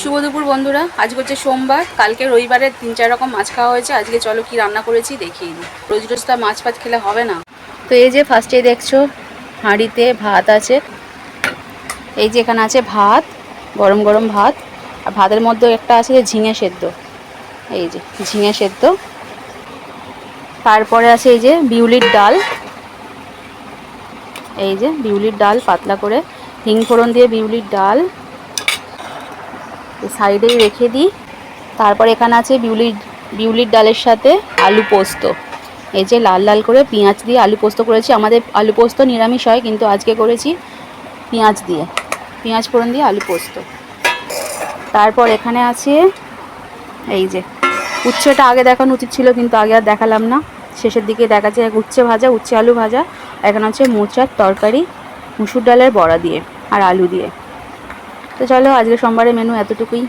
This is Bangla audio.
শুভ দুপুর বন্ধুরা। আজ হচ্ছে সোমবার, কালকে রবিবারে তিন চার রকম মাছ খাওয়া হয়েছে। আজকে চলো কি রান্না করেছি দেখিয়ে দিই। রোজ রোজ তো মাছ ফাছ খেলে হবে না। তো এই যে ফার্স্টে দেখছ, হাঁড়িতে ভাত আছে। এই যে এখানে আছে ভাত, গরম গরম ভাত। আর ভাতের মধ্যে একটা আছে যে ঝিঙে সেদ্ধ। এই যে ঝিঙে সেদ্ধ। তারপরে আছে এই যে বিউলির ডাল। এই যে বিউলির ডাল পাতলা করে। হিং ফোড়ন দিয়ে বিউলির ডাল। সাইডেই রেখে দিই। তারপর এখানে আছে বিউলির বিউলির ডালের সাথে আলু পোস্ত। এই যে লাল লাল করে পেঁয়াজ দিয়ে আলু পোস্ত করেছি। আমাদের আলু পোস্ত নিরামিষ হয়, কিন্তু আজকে করেছি পেঁয়াজ দিয়ে। পেঁয়াজ ফোড়ন দিয়ে আলু পোস্ত। তারপর এখানে আছে এই যে, উচ্ছেটা আগে দেখানো উচিত ছিল, কিন্তু আগে আর দেখালাম না। শেষের দিকে দেখা যায় উচ্ছে ভাজা, উচ্ছে আলু ভাজা। এখানে হচ্ছে মোচার তরকারি, মুসুর ডালের বড়া দিয়ে আর আলু দিয়ে। তো চলো আজকে সোমবারের মেনু এতটুকুই।